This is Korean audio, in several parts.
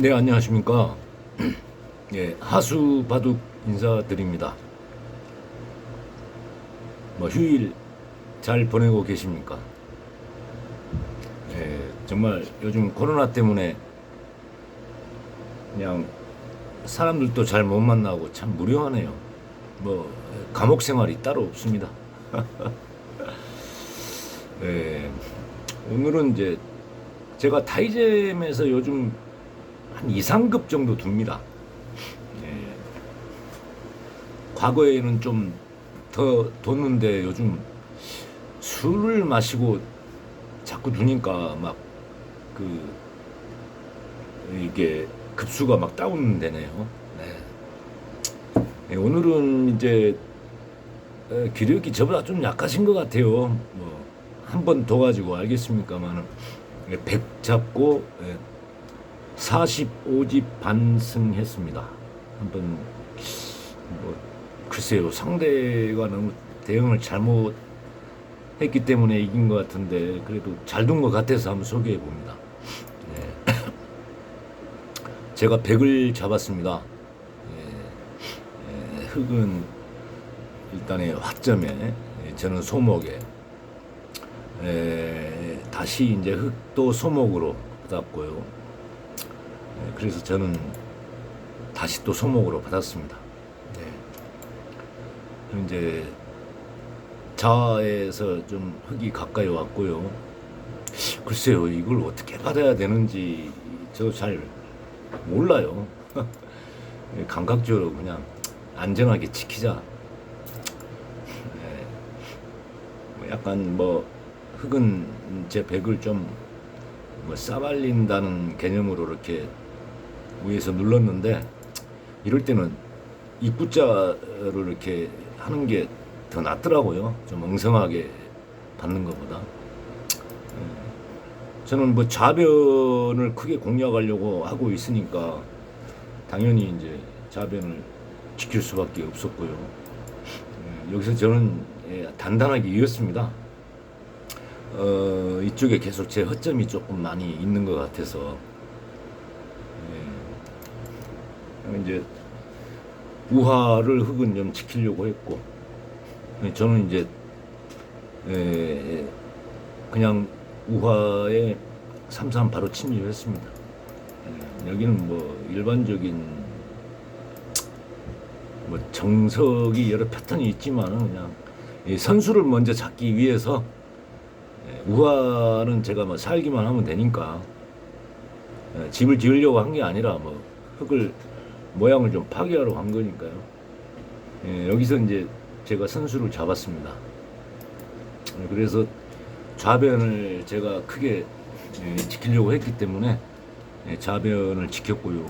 네, 안녕하십니까. 예, 하수 바둑 인사드립니다. 뭐 휴일 잘 보내고 계십니까? 예, 정말 요즘 코로나 때문에 그냥 사람들도 잘 못 만나고 참 무료하네요. 뭐 감옥 생활이 따로 없습니다. 예, 오늘은 이제 제가 타이잼에서 요즘 한 2, 3급 정도 둡니다. 예. 과거에는 좀 더 뒀는데 요즘 술을 마시고 자꾸 두니까 막 그 이게 급수가 막 다운되네요. 네. 예, 오늘은 이제 에, 기력이 저보다 좀 약하신 것 같아요. 뭐 한번더 가지고 알겠습니까만은 100 잡고 예, 45집 반승했습니다. 한번 뭐 글쎄요 상대가 너무 대응을 잘못 했기 때문에 이긴 것 같은데 그래도 잘 둔 것 같아서 한번 소개해 봅니다. 네. 제가 100을 잡았습니다. 예. 예, 흙은 일단에 화점에 예, 저는 소목에 예, 다시 이제 흙도 소목으로 받았고요. 네, 그래서 저는 다시 또 소목으로 받았습니다. 네. 이제 자에서 좀 흙이 가까이 왔고요. 글쎄요, 이걸 어떻게 받아야 되는지 저 잘 몰라요. 네, 감각적으로 그냥 안전하게 지키자. 네. 뭐 약간 뭐 흙은 제 백을 좀 뭐 싸발린다는 개념으로 이렇게 위에서 눌렀는데 이럴 때는 입구자를 이렇게 하는 게 더 낫더라고요. 좀 엉성하게 받는 것보다. 예. 저는 뭐 좌변을 크게 공략하려고 하고 있으니까 당연히 이제 좌변을 지킬 수밖에 없었고요. 예, 여기서 저는 예, 단단하게 이겼습니다. 어, 이쪽에 계속 제 허점이 조금 많이 있는 것 같아서 예. 이제 우하를 흙은 좀 지키려고 했고 예, 저는 이제 예, 그냥 우하에 삼삼 바로 침입했습니다. 예, 여기는 뭐 일반적인 뭐 정석이 여러 패턴이 있지만은 그냥 이 선수를 먼저 잡기 위해서 예, 우화는 제가 뭐 살기만 하면 되니까 예, 집을 지으려고 한 게 아니라 뭐 흙을 모양을 좀 파괴하러 간 거니까요. 예, 여기서 이제 제가 선수를 잡았습니다. 예, 그래서 좌변을 제가 크게 예, 지키려고 했기 때문에 예, 좌변을 지켰고요.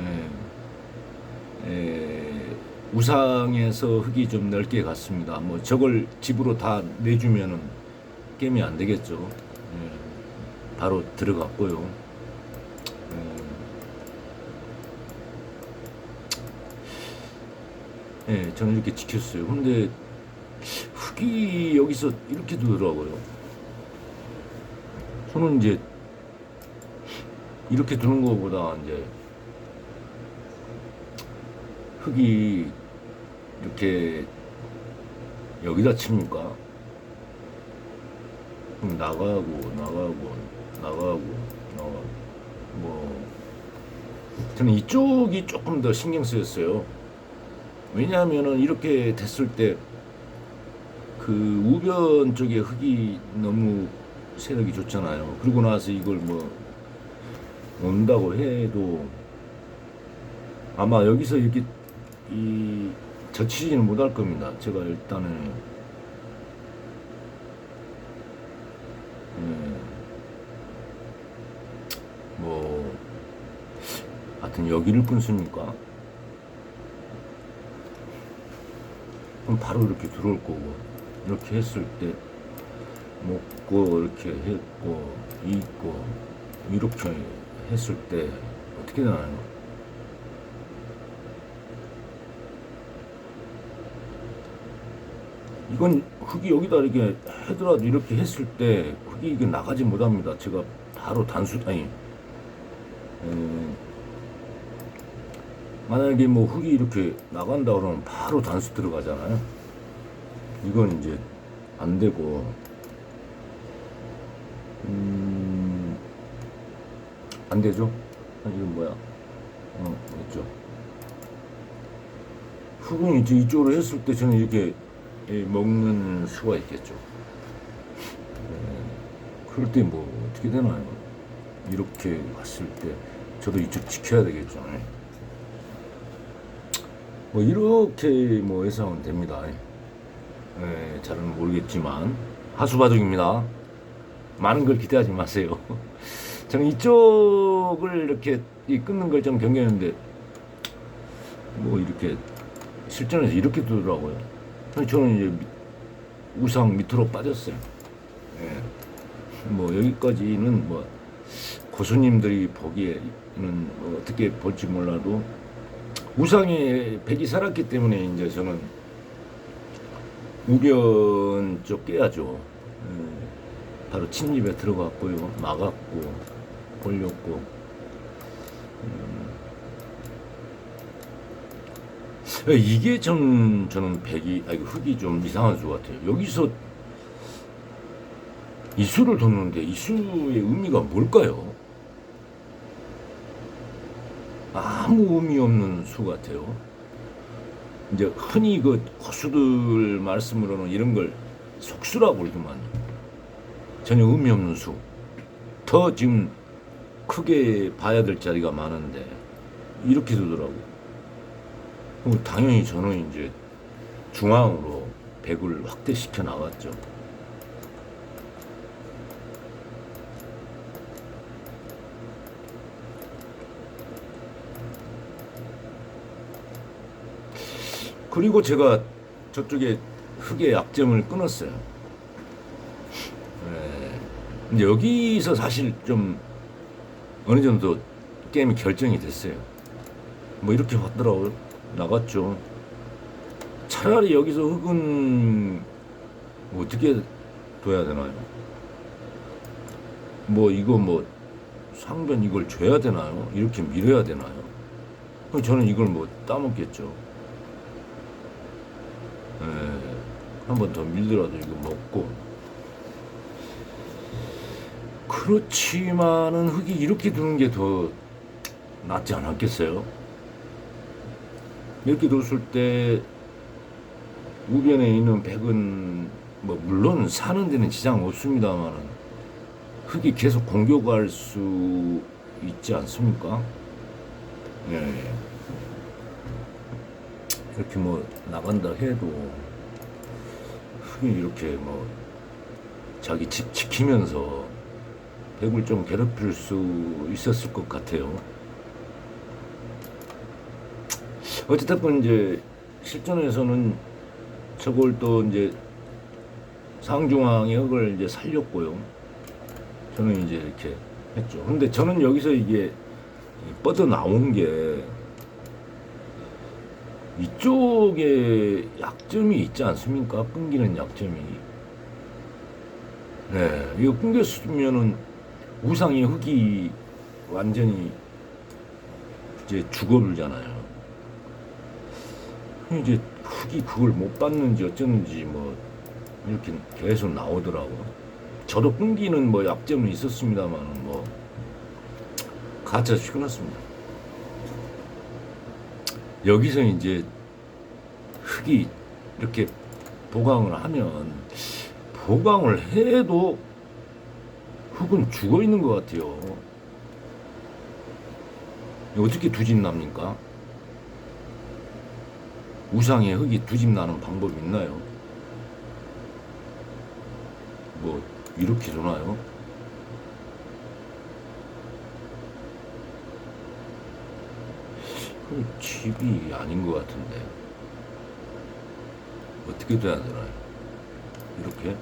예, 예, 우상에서 흙이 좀 넓게 갔습니다. 뭐 저걸 집으로 다 내주면은 게임이 안 되겠죠. 예, 바로 들어갔고요. 예, 예, 저는 이렇게 지켰어요. 근데 흙이 여기서 이렇게 두더라고요. 저는 이제 이렇게 두는 것보다 이제 흙이 이렇게 여기다 칩니까? 나가고 나가고 나가고 나가고 뭐 저는 이쪽이 조금 더 신경 쓰였어요. 왜냐하면은 이렇게 됐을 때 그 우변 쪽에 흙이 너무 세력이 좋잖아요. 그러고 나서 이걸 뭐 온다고 해도 아마 여기서 이렇게 이 젖히지는 못할 겁니다. 제가 일단은 음, 뭐 하여튼 여기를 끊습니까? 그럼 바로 이렇게 들어올 거고 이렇게 했을 때 먹고 이렇게 했고 있고 이렇게 했을 때 어떻게 되나요? 이건 흙이 여기다 이렇게 하더라도 이렇게 했을 때 흙이 이게 나가지 못합니다. 제가 바로 단수 아니 에, 만약에 뭐 흙이 이렇게 나간다 그러면 바로 단수 들어가잖아요. 이건 이제 안 되고, 음, 안 되죠? 아, 이건 뭐야? 어, 됐죠. 흙은 이제 이쪽으로 했을 때 저는 이렇게 예, 먹는 수가 있겠죠. 예, 그럴 때 뭐 어떻게 되나요? 이렇게 갔을 때 저도 이쪽 지켜야 되겠죠. 뭐 이렇게 뭐 예상은 됩니다. 예, 잘은 모르겠지만 하수바둑입니다. 많은 걸 기대하지 마세요. 저는 이쪽을 이렇게 이 끊는 걸 좀 경계했는데 뭐 이렇게 실전에서 이렇게 두더라고요. 그래서 저는 이제 밑- 우상 밑으로 빠졌어요. 예. 뭐 여기까지는 뭐 고수님들이 보기에는 뭐 어떻게 볼지 몰라도 우상에 백이 살았기 때문에 이제 저는 우변 쪽 깨야죠. 예. 바로 침입에 들어갔고요. 막았고 벌렸고 음. 이게 좀 저는 백이 아니 흙이 좀 이상한 수 같아요. 여기서 이 수를 뒀는데 이 수의 의미가 뭘까요? 아무 의미 없는 수 같아요. 이제 흔히 그 고수들 말씀으로는 이런 걸 속수라고 그러더만요. 전혀 의미 없는 수. 더 지금 크게 봐야 될 자리가 많은데 이렇게 두더라고. 어, 당연히 저는 이제 중앙으로 백을 확대시켜 나갔죠. 그리고 제가 저쪽에 흙의 약점을 끊었어요. 네. 여기서 사실 좀 어느 정도 게임이 결정이 됐어요. 뭐 이렇게 왔더라고요. 나갔죠. 차라리 여기서 흙은 뭐 어떻게 둬야 되나요? 뭐 이거 뭐 상변 이걸 줘야 되나요? 이렇게 밀어야 되나요? 저는 이걸 뭐 따먹겠죠. 한 번 더 밀더라도 이거 먹고 그렇지만은 흙이 이렇게 두는 게 더 낫지 않았겠어요? 이렇게 뒀을 때 우변에 있는 백은 뭐 물론 사는 데는 지장 없습니다만은 흙이 계속 공격할 수 있지 않습니까? 예. 이렇게 뭐 나간다 해도 흙이 이렇게 뭐 자기 집 지키면서 백을 좀 괴롭힐 수 있었을 것 같아요. 어쨌든 이제 실전에서는 저걸 또 이제 상중앙의 흙을 이제 살렸고요. 저는 이제 이렇게 했죠. 근데 저는 여기서 이게 뻗어 나온 게 이쪽에 약점이 있지 않습니까? 끊기는 약점이. 네, 이거 끊겼으면은 우상의 흙이 완전히 이제 죽어불잖아요. 이제 흙이 그걸 못 받는지 어쩌는지 뭐 이렇게 계속 나오더라고. 저도 끊기는 뭐 약점은 있었습니다만 뭐 가짜 시켜놨습니다. 여기서 이제 흙이 이렇게 보강을 하면 보강을 해도 흙은 죽어 있는 것 같아요. 어떻게 두집 납니까? 우상에 흙이 두집 나는 방법이 있나요? 뭐 이렇게 주나요? 그 집이 아닌 것 같은데 어떻게 돼야 되나요? 이렇게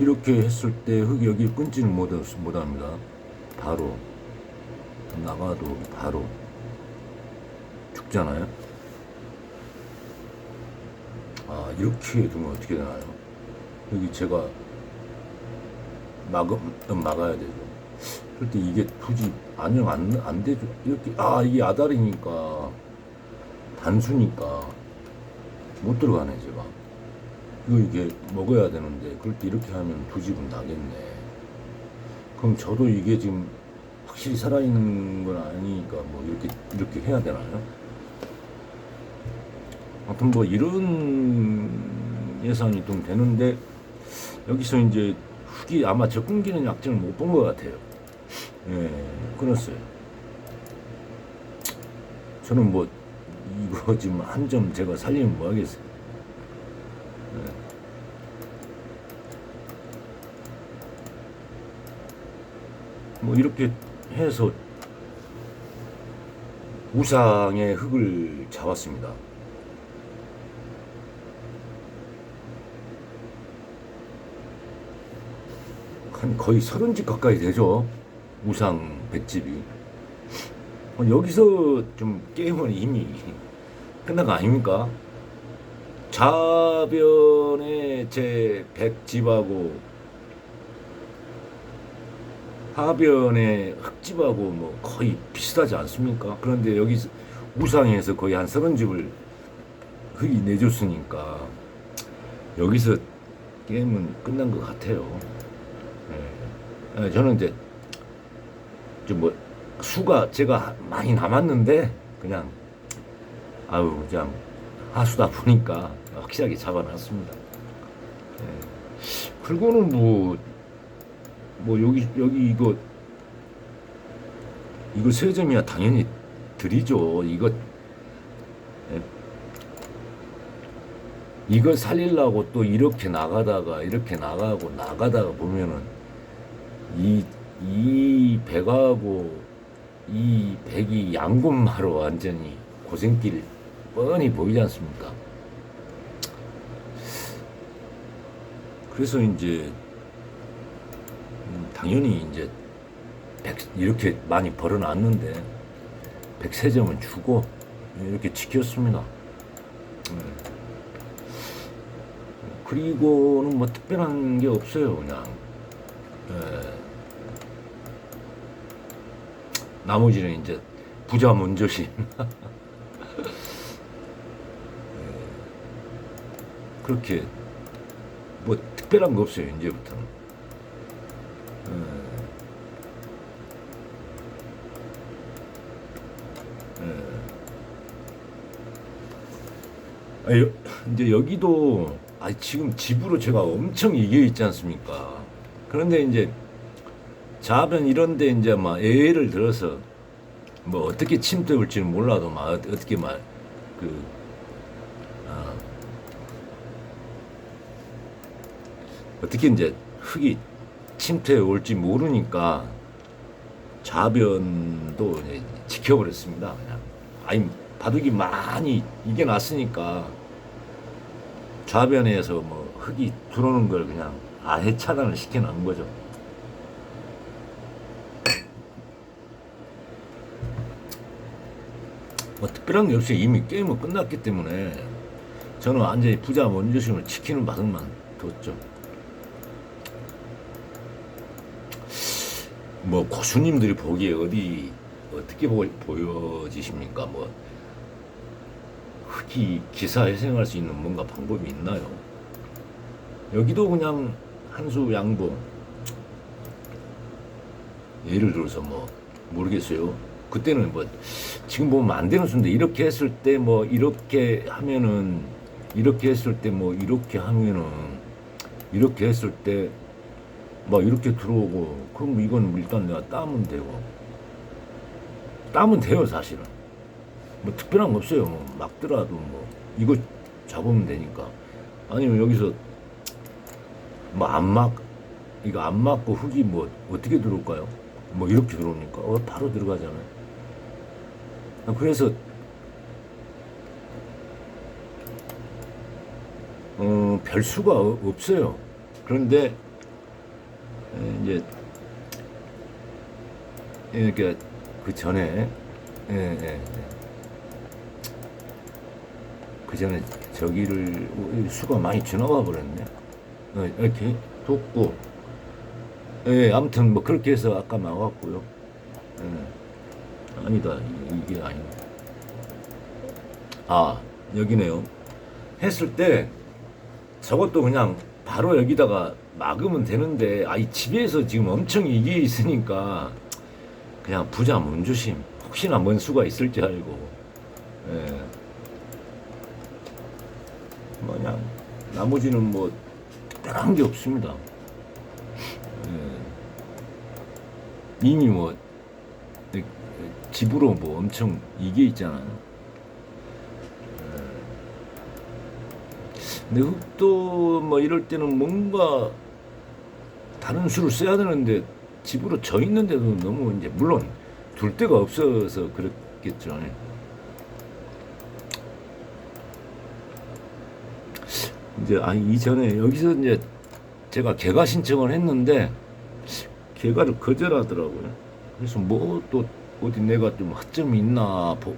이렇게 했을 때 끊지는 못, 못합니다. 바로 나가도 바로 죽잖아요. 아 이렇게 두면 어떻게 되나요? 여기 제가 막음 막아야 되죠. 그럴 때 이게 굳이 안녕 안, 안 되죠. 이렇게 아 이게 아다리니까 단수니까 못 들어가네 제가. 이거 이게 먹어야 되는데 그럴 때 이렇게 하면 두 집은 나겠네. 그럼 저도 이게 지금 확실히 살아있는 건 아니니까 뭐 이렇게 이렇게 해야 되나요? 아무튼 뭐 이런 예상이 좀 되는데 여기서 이제 흙이 아마 저 끊기는 약점을 못 본 것 같아요. 예, 끊었어요. 저는 뭐 이거 지금 한 점 제가 살리면 뭐 하겠어요. 예. 뭐 이렇게 해서 우상의 흙을 잡았습니다. 한 거의 서른 집 가까이 되죠. 우상 백집이. 어, 여기서 좀 게임은 이미 끝난 거 아닙니까? 좌변에 제 백집하고 하변에 흙집하고 뭐 거의 비슷하지 않습니까? 그런데 여기 우상에서 거의 한 서른 집을 흙이 내줬으니까 여기서 게임은 끝난 것 같아요. 예. 예, 저는 이제 좀 뭐 수가 제가 많이 남았는데 그냥 아유 그냥 하수다 보니까 확실하게 잡아놨습니다. 예. 그리고는 뭐, 뭐 여기 여기 이거 이거 세 점이야 당연히 드리죠. 이거 예. 이걸 살리려고 또 이렇게 나가다가 이렇게 나가고 나가다가 보면은 이, 이 배가하고 이 백이 양곤마로 완전히 고생길 뻔히 보이지 않습니까? 그래서 이제 음, 당연히 이제 백 이렇게 많이 벌어놨는데 백세점은 주고 이렇게 지켰습니다. 음. 그리고는 뭐 특별한 게 없어요, 그냥. 예. 나머지는 이제 부자 먼저심. 예. 그렇게 뭐 특별한 거 없어요, 이제부터는. 아, 여, 이제 여기도 아 지금 집으로 제가 엄청 이겨 있지 않습니까? 그런데 이제 자변 이런데 이제 막 예를 들어서 뭐 어떻게 침대 올지는 몰라도 막 어- 어떻게 막그 아, 어떻게 이제 흙이 침투해 올지 모르니까 이제 지켜버렸습니다. 그냥 아니 바둑이 많이 이겨놨으니까 좌변에서 뭐 흙이 들어오는 걸 그냥 아예 차단을 시켜놓은 거죠. 뭐 특별한 게 없이 이미 게임은 끝났기 때문에 저는 완전히 부자 원조심을 지키는 바둑만 뒀죠. 뭐 고수님들이 보기에 어디 어떻게 보, 보여지십니까? 뭐 흙이 기사 회생할 수 있는 뭔가 방법이 있나요? 여기도 그냥 한 수 양보 예를 들어서 뭐 모르겠어요. 그때는 뭐 지금 보면 안 되는 수인데 이렇게 했을 때 뭐 이렇게 하면은 이렇게 했을 때 뭐 이렇게 하면은 이렇게 했을 때 막 이렇게 들어오고 그럼 이건 일단 내가 따면 되고 따면 돼요 사실은 뭐 특별한 거 없어요 뭐 막더라도 뭐 이거 잡으면 되니까 아니면 여기서 뭐 안 막 이거 안 맞고 흙이 뭐 어떻게 들어올까요? 뭐 이렇게 들어오니까 어 바로 들어가잖아요. 아, 그래서 어, 별 수가 어- 없어요. 그런데 에, 이제 이렇게 그 전에 예, 예, 예. 그 전에 저기를 어, 수가 많이 지나가 버렸네. 어, 이렇게 뒀고 예, 아무튼 뭐 그렇게 해서 아까 나왔고요. 예. 아니다, 이- 이게 아니고. 아, 여기네요. 했을 때 저것도 그냥 바로 여기다가 막으면 되는데, 아이 집에서 지금 엄청 이게 있으니까 그냥 부자 문조심. 혹시나 뭔 수가 있을지 알고. 예. 뭐 그냥 나머지는 뭐 특별한 게 없습니다. 예. 이미 뭐 이- 집으로 뭐 엄청 이게 있잖아요. 예. 근데 흙도 뭐 이럴 때는 뭔가 다른 수를 써야 되는데 집으로 져 있는데도 너무 이제 물론 둘 데가 없어서 그렇겠죠. 이제 아 이전에 여기서 이제 제가 개가 신청을 했는데 개가를 거절하더라고요. 그래서 뭐또 어디 내가 좀 허점이 있나 보,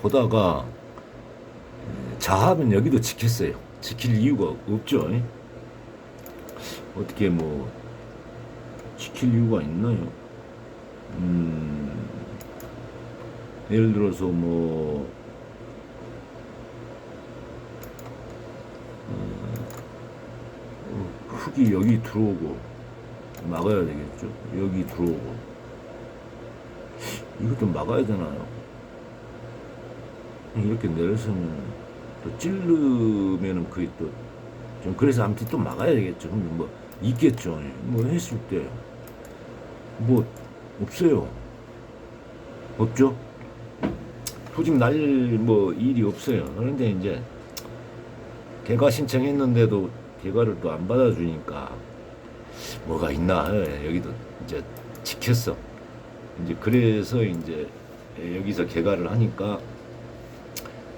보다가 에, 자하면 여기도 지켰어요. 지킬 이유가 없죠. 어떻게 뭐 지킬 이유가 있나요? 음, 예를 들어서 뭐 흙이 여기 들어오고 막아야 되겠죠. 여기 들어오고 이것도 막아야 되나요? 이렇게 내려서면 또 찌르면은 그게 또 좀 그래서 아무튼 또 막아야 되겠죠. 근데 뭐 있겠죠. 뭐 했을 때 뭐 없어요. 없죠. 후집 날 뭐 일이 없어요. 그런데 이제 개가 신청했는데도 개가를 또 안 받아주니까 뭐가 있나 예, 여기도 이제 지켰어. 이제 그래서 이제 여기서 개가를 하니까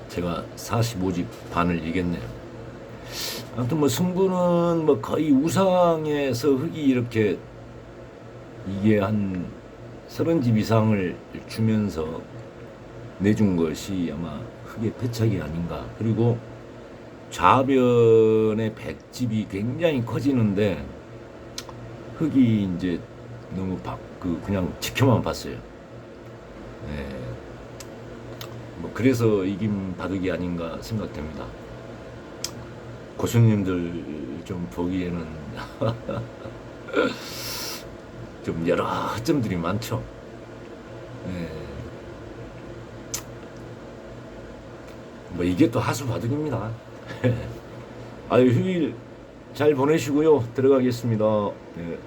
제가 45집 반을 이겼네요. 아무튼 뭐 승부는 뭐 거의 우상에서 흙이 이렇게 이게 한 서른 집 이상을 주면서 내준 것이 아마 흙의 패착이 아닌가. 그리고 좌변의 백집이 굉장히 커지는데 흙이 이제 너무 바, 그 그냥 지켜만 봤어요. 네. 뭐 그래서 이김 바둑이 아닌가 생각됩니다. 고수님들 좀 보기에는 좀 여러 허점들이 많죠. 네. 뭐 이게 또 하수 바둑입니다. 아유 휴일 잘 보내시고요. 들어가겠습니다. 네.